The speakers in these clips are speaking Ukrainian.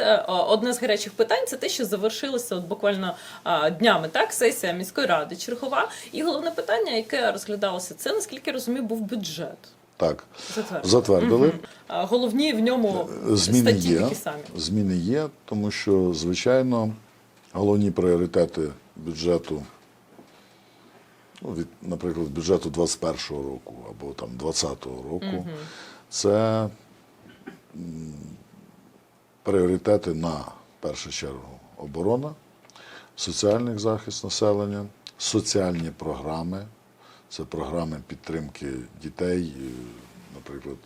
е, одне з гарячих питань це те, що завершилося от буквально днями. Так, сесія міської ради чергова. І головне питання, яке розглядалося, це наскільки я розумію, був бюджет. Так, затвердили. Мгм. А, Головні в ньому Зміни статті є. такі самі. Зміни є, тому що, звичайно, головні пріоритети бюджету, ну, від, наприклад, бюджету 21-го року або там 20-го року, це м, пріоритети на першу чергу оборона, соціальний захист населення, соціальні програми. Це програми підтримки дітей, наприклад,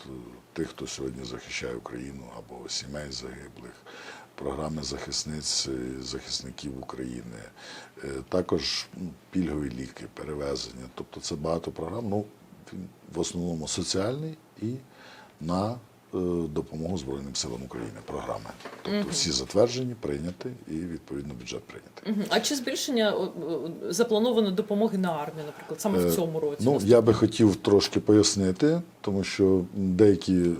тих, хто сьогодні захищає Україну або сімей загиблих, програми захисниць, захисників України, Е, також пільгові ліки, перевезення. Тобто це багато програм. Ну, в основному соціальний і на допомогу Збройним силам України програми. Тобто всі затверджені, прийняті і відповідно бюджет прийнятий. Мгм. А чи збільшення о, о, заплановано допомоги на армію, наприклад, саме в цьому році? Ну, я би хотів трошки пояснити, тому що деякі е,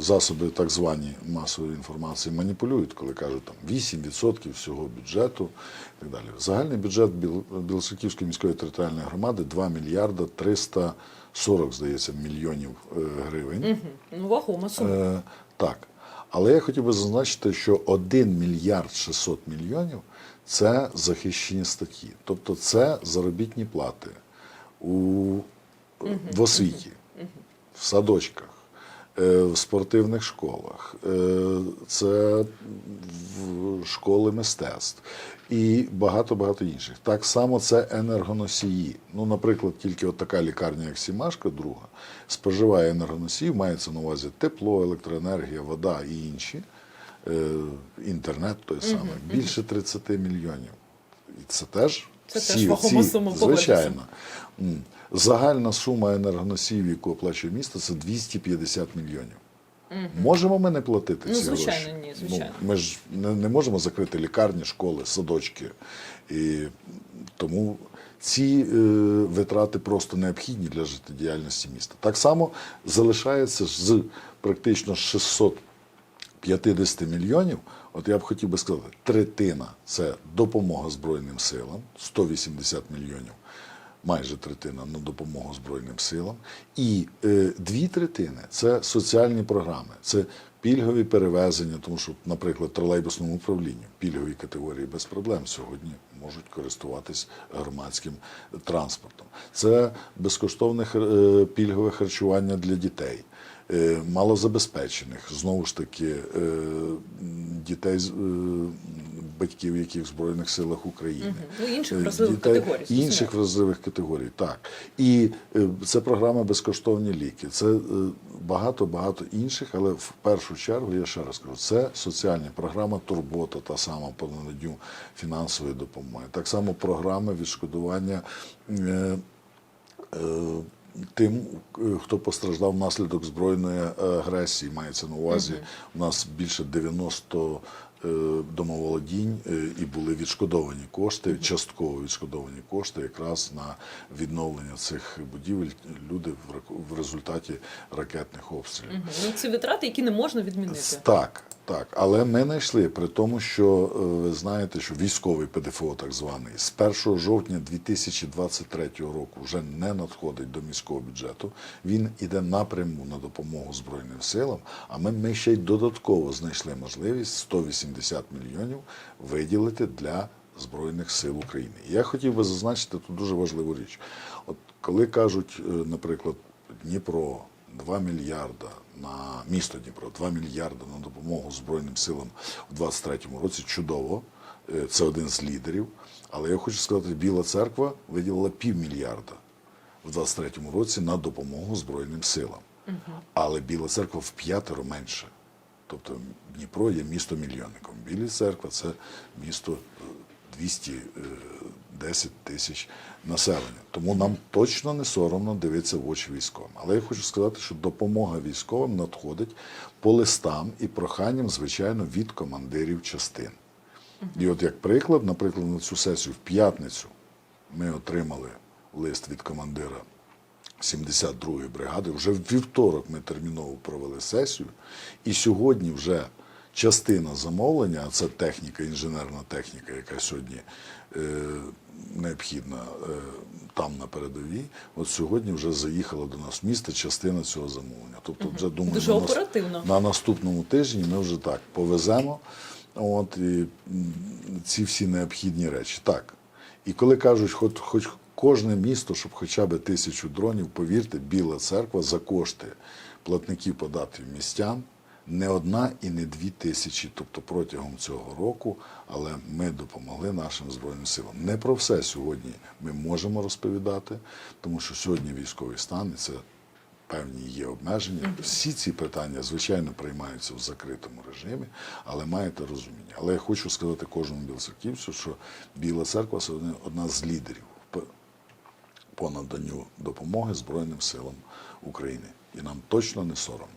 засоби так звані масової інформації маніпулюють, коли кажуть там 8% всього бюджету і так далі. Загальний бюджет Біл- міської територіальної громади 2 мільярда 340, здається, мільйонів е, гривень. Мгм. Ну, вагома сума. Е, так. Але я хотів би зазначити, що 1 мільярд 600 мільйонів це захищені статті. Тобто це заробітні плати у, в освіті, в садочках, е, в спортивних школах, е, це в школи мистецтв і багато-багато інших. Так само це енергоносії. Ну, наприклад, тільки от така лікарня, як Сімашка, друга, споживає енергоносіїв, мається на увазі тепло, електроенергія, вода і інші, е, інтернет той самий, більше 30 мільйонів. І це теж Це всі теж вагома ці- сума, звичайно. Загальна сума енергоносіїв, яку оплачує місто, це 250 мільйонів. Можемо ми не платити Ну, ці звичайно, гроші? ні, звичайно. Ну, ми ж не, не можемо закрити лікарні, школи, садочки. І тому ці е, витрати просто необхідні для життєдіяльності міста. Так само залишається ж з практично 650 мільйонів. От я б хотів би сказати, третина це допомога Збройним силам, 180 мільйонів майже третина на допомогу Збройним силам, і е, дві третини це соціальні програми, це пільгові перевезення, тому що, наприклад, тролейбусному управлінні пільгові категорії без проблем сьогодні можуть користуватись громадським транспортом. Це безкоштовне е, пільгове харчування для дітей. е, Малозабезпечених, знову ж таки, е, дітей е, батьків, яких в Збройних силах України, Ну, інших Е, вразливих дітей- категорій. Інших вразливих категорій, так. І е, це програма безкоштовні ліки. Це е, багато-багато інших, але в першу чергу, я ще раз кажу, це соціальні програма Турбота, та сама по наданню фінансової допомоги. Так само програми відшкодування. е, е, Тим, е, хто постраждав внаслідок збройної е, агресії, мається на увазі. У нас більше 90 е, домоволодінь е, і були відшкодовані кошти, частково відшкодовані кошти якраз на відновлення цих будівель. Люди в результаті ракетних обстрілів. Ну, це витрати, які не можна відмінити. Так, так. Але ми знайшли, при тому, що е, ви знаєте, що військовий ПДФО, так званий, з 1 жовтня 2023 року вже не надходить до міського бюджету. Він іде напряму на допомогу Збройним силам. А ми, ми ще й додатково знайшли можливість 180 мільйонів виділити для Збройних сил України. Я хотів би зазначити тут дуже важливу річ. От коли кажуть, е, наприклад, Дніпро 2 мільярда на місто Дніпро, 2 мільярда на допомогу Збройним силам у 23-му році. Чудово. Е, Це один з лідерів. Але я хочу сказати, Біла церква виділила півмільярда в 23-му році на допомогу Збройним силам. Але Біла церква в п'ятеро менше. Тобто Дніпро є місто мільйонником. Біла церква це місто е, 210 тисяч населення. Тому нам точно не соромно дивитися в очі військовим. Але я хочу сказати, що допомога військовим надходить по листам і проханням, звичайно, від командирів частин. І от як приклад, наприклад, на цю сесію в п'ятницю ми отримали лист від командира 72-ї бригади. Вже в вівторок ми терміново провели сесію, і сьогодні вже частина замовлення, а це техніка, інженерна техніка, яка сьогодні е, необхідна е, там на передовій. От сьогодні вже заїхала до нас в місто частина цього замовлення. Тобто, вже думаю, Дуже на оперативно. на наступному тижні ми вже так повеземо. От і ці всі необхідні речі. Так. І коли кажуть, хоч, хоч кожне місто, щоб хоча б тисячу дронів, повірте, Біла церква за кошти платників податків містян не одна і не дві тисячі, тобто протягом цього року, але ми допомогли нашим Збройним силам. Не про все сьогодні ми можемо розповідати, тому що сьогодні військовий стан і це певні є обмеження. Всі ці питання, звичайно, приймаються в закритому режимі, але маєте розуміння. Але я хочу сказати кожному білоцерківцю, що Біла церква це одна з лідерів по- наданню допомоги Збройним силам України. І нам точно не соромно.